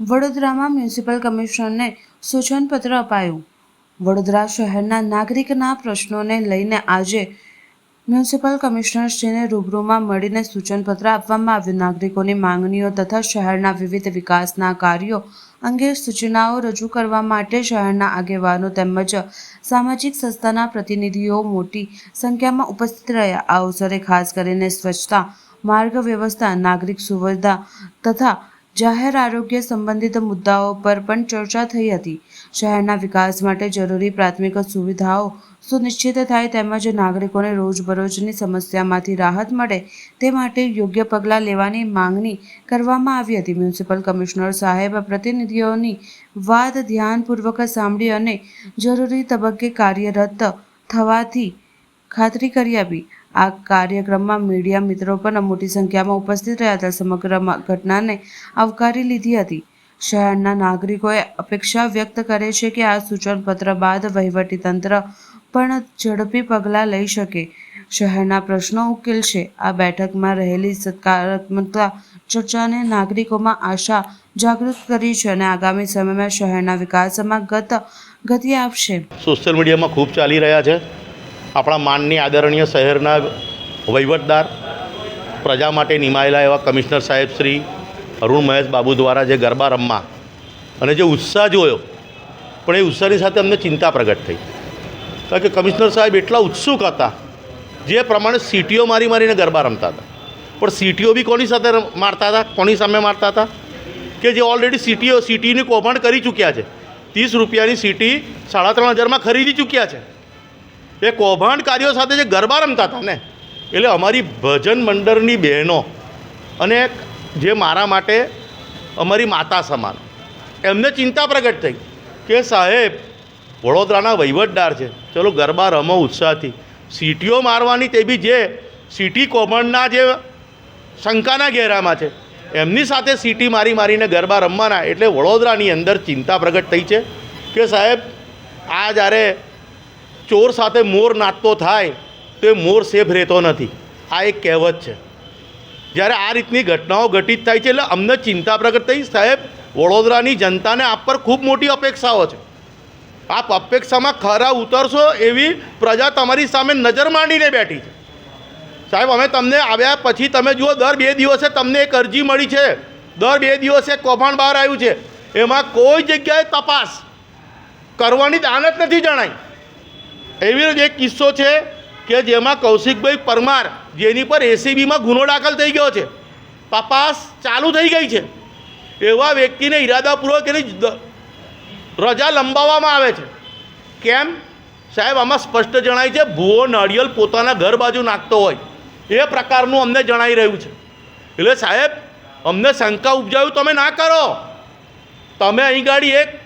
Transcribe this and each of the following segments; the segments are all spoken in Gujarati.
વડોદરામાં મ્યુનિસિપલ કમિશનરને સૂચનપત્ર અપાયું. વડોદરા શહેરના નાગરિકના પ્રશ્નોને લઈને આજે મ્યુનિસિપલ કમિશનરશ્રીને રૂબરૂમાં મળીને સૂચનપત્ર આપવામાં આવ્યું. નાગરિકોની માંગણીઓ તથા શહેરના વિવિધ વિકાસના કાર્યો અંગે સૂચનાઓ રજૂ કરવા માટે શહેરના આગેવાનો તેમજ સામાજિક સંસ્થાના પ્રતિનિધિઓ મોટી સંખ્યામાં ઉપસ્થિત રહ્યા. આ અવસરે ખાસ કરીને સ્વચ્છતા, માર્ગ વ્યવસ્થા, નાગરિક સુવિધા તથા જાહેર આરોગ્ય સંબંધિત મુદ્દાઓ પર પણ ચર્ચા થઈ હતી. શહેરના વિકાસ માટે જરૂરી પ્રાથમિક સુવિધાઓ સુનિશ્ચિત થાય તેમજ નાગરિકોને રોજબરોજની સમસ્યામાંથી રાહત મળે તે માટે યોગ્ય પગલાં લેવાની માંગણી કરવામાં આવી હતી. મ્યુનિસિપલ કમિશનર સાહેબ પ્રતિનિધિઓની વાત ધ્યાનપૂર્વક સાંભળી અને જરૂરી તબક્કે કાર્યરત થવાથી ખાતરી કરી આપી. આ કાર્યક્રમમાં મીડિયા મિત્રો પણ મોટી સંખ્યામાં ઉપસ્થિત રહ્યા હતા. સમગ્ર ઘટનાને આવકારી લીધી હતી. શહેરના નાગરિકોએ અપેક્ષા વ્યક્ત કરે છે કે આ સૂચનપત્ર બાદ વહીવટીતંત્ર પણ ઝડપી પગલાં લઈ શકે. શહેરના પ્રશ્નો ઉકેલશે આ બેઠકમાં રહેલી સકારાત્મકતા ચર્ચાને નાગરિકોમાં આશા જાગૃત કરી છે અને આગામી સમયમાં શહેરના વિકાસમાં ગત ગતિ આપશે. સોશિયલ મીડિયામાં ખૂબ ચાલી રહ્યા છે. આપણા માનની આદરણીય શહેરના વહીવટદાર, પ્રજા માટે નિમાયેલા એવા કમિશનર સાહેબ શ્રી અરુણ મહેશ બાબુ દ્વારા જે ગરબા રમવા અને જે ઉત્સાહ જોયો, પણ એ ઉત્સાહની સાથે અમને ચિંતા પ્રગટ થઈ. કારણ કે કમિશનર સાહેબ એટલા ઉત્સુક હતા, જે પ્રમાણે સીટીઓ મારી મારીને ગરબા રમતા હતા. પણ સીટીઓ બી કોની સાથે મારતા હતા? કોની સામે મારતા હતા? કે જે ઓલરેડી સીટીઓ, સીટીની કૌભાંડ કરી ચૂક્યા છે. ત્રીસ રૂપિયાની સીટી સાડા ત્રણ હજારમાં ખરીદી ચૂક્યા છે. એ કૌભાંડકારીઓ સાથે જે ગરબા રમતા હતા ને, એટલે અમારી ભજન મંડળની બહેનો અને જે મારા માટે અમારી માતા સમાન, એમને ચિંતા પ્રગટ થઈ કે સાહેબ, વડોદરાના વહીવટદાર છે. ચલો ગરબા રમો ઉત્સાહથી. સીટીઓ મારવાની તે બી જે સિટી કૌભાંડના જે શંકાના ઘેરામાં છે, એમની સાથે સીટી મારી મારીને ગરબા રમવાના, એટલે વડોદરાની અંદર ચિંતા પ્રગટ થઈ છે કે સાહેબ, આ જ્યારે ચોર સાથે મોર નાચતો થાય, તો એ મોર સેફ રહેતો નથી. આ એક કહેવત છે. જ્યારે આ રીતની ઘટનાઓ ઘટિત થાય છે, એટલે અમને ચિંતા પ્રગટ થઈ. સાહેબ, વડોદરાની જનતાને આપ પર ખૂબ મોટી અપેક્ષાઓ છે. આપ અપેક્ષામાં ખરા ઉતરશો એવી પ્રજા તમારી સામે નજર માંડીને બેઠી છે. સાહેબ, અમે તમને આવ્યા પછી તમે જુઓ, દર બે દિવસે તમને એક અરજી મળી છે. દર બે દિવસે કૌભાંડ બહાર આવ્યું છે. એમાં કોઈ જગ્યાએ તપાસ કરવાની દાનત નથી જણાઈ. એવી જ એક કિસ્સો છે કે જેમાં કૌશિકભાઈ પરમાર જેની પર એસીબીમાં ગુનો દાખલ થઈ ગયો છે. તપાસ ચાલુ થઈ ગઈ છે. એવા વ્યક્તિને ઈરાદાપૂર્વક એની રજા લંબાવવામાં આવે છે. કેમ? સાહેબ, આમાં સ્પષ્ટ જણાય છે, ભૂવો નાળિયેર પોતાના ઘર બાજુ નાખતો હોય. એ પ્રકારનું અમને જણાઈ રહ્યું છે. એટલે સાહેબ, અમને શંકા ઉપજાવ્યું તમે ના કરો. તમે અહીં ગાડી એક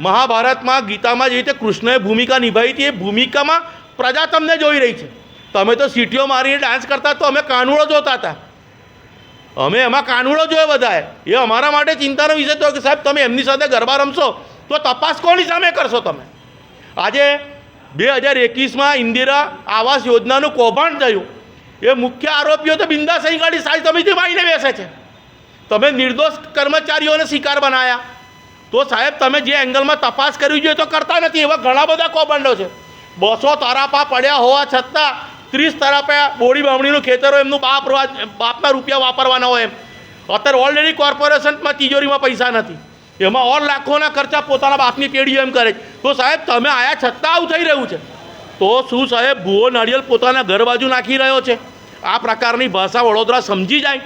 મહાભારતમાં ગીતામાં જે રીતે કૃષ્ણએ ભૂમિકા નિભાવી હતી, એ ભૂમિકામાં પ્રજા તમને જોઈ રહી છે. તમે તો સીટીઓ મારીને ડાન્સ કરતા તો અમે કાનુડો જોતા હતા. અમે એમાં કાનુડો જોયો બધાએ. એ અમારા માટે ચિંતાનો વિષય તો કે સાહેબ, તમે એમની સાથે ગરબા રમશો તો તપાસ કોની સામે કરશો તમે? આજે બે હજાર એકવીસમાં ઇન્દિરા આવાસ યોજનાનું કૌભાંડ થયું. એ મુખ્ય આરોપીઓ તો બિંદાસ અહીં ગાડી સારી સમિતિમાં આવીને બેસે છે. તમે નિર્દોષ કર્મચારીઓને શિકાર બનાવ્યા તો સાહેબ, તમે જે એંગલમાં તપાસ કરવી જોઈએ તો કરતા નથી. એવા ઘણા બધા કૌભાંડો છે. બસો તરાપા પડ્યા હોવા છતાં ત્રીસ તરાપા બોડી બામણીનું ખેતર હોય, એમનું બાપ બાપના રૂપિયા વાપરવાના હોય એમ. અત્યારે ઓલરેડી કોર્પોરેશનમાં તિજોરીમાં પૈસા નથી. એમાં ઓર લાખોના ખર્ચા પોતાના બાપની પેઢીઓ એમ કરે તો સાહેબ, તમે આયા છતાં આવું થઈ રહ્યું છે. તો શું સાહેબ, ભૂવો નાળિયેર પોતાના ઘર બાજુ નાખી રહ્યો છે? આ પ્રકારની ભાષા વડોદરા સમજી જાય?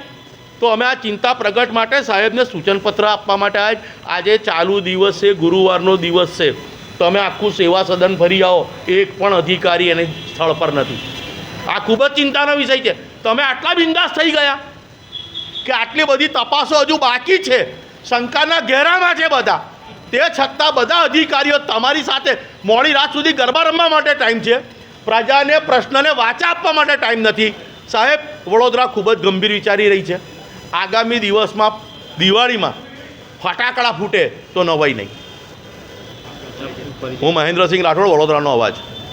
તો અમે આ ચિંતા પ્રગટ માટે સાહેબને સૂચનપત્ર આપવા માટે આજ ચાલુ દિવસ છે, ગુરુવારનો દિવસ છે. તમે આખું સેવા સદન ફરી આવો. એક પણ અધિકારી એને સ્થળ પર નથી. આ ખૂબ જ ચિંતાનો વિષય છે. તમે આટલા બિંદાસ થઈ ગયા કે આટલી બધી તપાસો હજુ બાકી છે. શંકાના ઘેરામાં છે બધા. તે છતાં બધા અધિકારીઓ તમારી સાથે મોડી રાત સુધી ગરબા રમવા માટે ટાઈમ છે. પ્રજાને પ્રશ્નને વાચા આપવા માટે ટાઈમ નથી. સાહેબ, વડોદરા ખૂબ જ ગંભીર વિચારી રહી છે. આગામી દિવસમાં દિવાળીમાં ફટાકડા ફૂટે તો નવાઈ નહીં. હું મહેન્દ્રસિંહ રાઠોડ વડોદરાનો અવાજ.